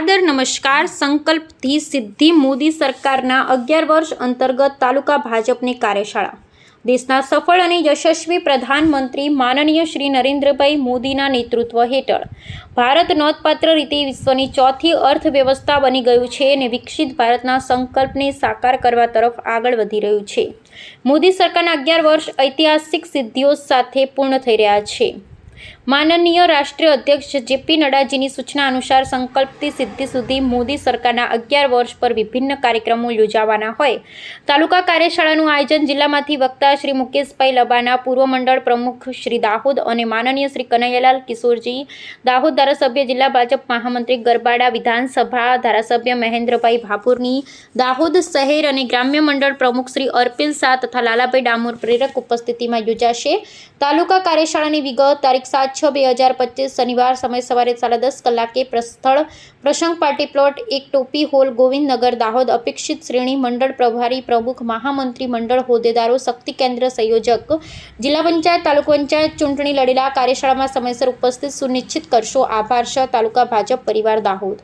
આદર નમસ્કાર. સંકલ્પથી સિદ્ધિ મોદી સરકારના અગિયાર વર્ષ અંતર્ગત તાલુકા ભાજપની કાર્યશાળા. દેશના સફળ અને યશસ્વી પ્રધાનમંત્રી માનનીય શ્રી નરેન્દ્રભાઈ મોદીના નેતૃત્વ હેઠળ. ભારત નોંધપાત્ર રીતે વિશ્વની ચોથી અર્થવ્યવસ્થા બની ગયું છે અને વિકસિત ભારતના સંકલ્પને સાકાર કરવા તરફ આગળ વધી રહ્યું છે. મોદી સરકારના અગિયાર વર્ષ ઐતિહાસિક સિદ્ધિઓ સાથે પૂર્ણ થઈ રહ્યા છે. માનનીય રાષ્ટ્રીય અધ્યક્ષ જેપી નડ્ડાજીની સૂચના અનુસાર સંકલ્પથી સિદ્ધિ સુધી મોદી સરકારના અગિયાર વર્ષ પર વિભિન્ન કાર્યક્રમો યોજાવાના હોય. તાલુકા કાર્યશાળાનું આયોજન જિલ્લામાંથી વક્તા શ્રી મુકેશભાઈ લબાના, પૂર્વ મંડળ પ્રમુખ શ્રી દાહોદ અને માનનીય શ્રી કનૈયાલાલ કિશોરજી, દાહોદ ધારાસભ્ય જિલ્લા ભાજપ મહામંત્રી ગરબાડા, વિધાનસભા ધારાસભ્ય મહેન્દ્રભાઈ ભાભુરની, દાહોદ શહેર અને ગ્રામ્ય મંડળ પ્રમુખ શ્રી અર્પિલ શાહ તથા લાલાભાઈ ડામોર પ્રેરક ઉપસ્થિતિમાં યોજાશે. તાલુકા કાર્યશાળાની વિગત તારીખ સાત છ બે હજાર પચીસ શનિવાર સમય સવારે સાડા દસ કલાકે પ્રસ્થળ પ્રસંગ પાર્ટી પ્લોટ એક ટોપી હોલ ગોવિંદનગર દાહોદ અપેક્ષિત શ્રેણી મંડળ પ્રભારી પ્રમુખ મહામંત્રી મંડળ હોદ્દેદારો શક્તિ કેન્દ્ર સંયોજક જિલ્લા પંચાયત તાલુકા પંચાયત ચૂંટણી લડેલા કાર્યશાળામાં સમયસર ઉપસ્થિત સુનિશ્ચિત કરશો. આભાર. શાહ તાલુકા ભાજપ પરિવાર દાહોદ.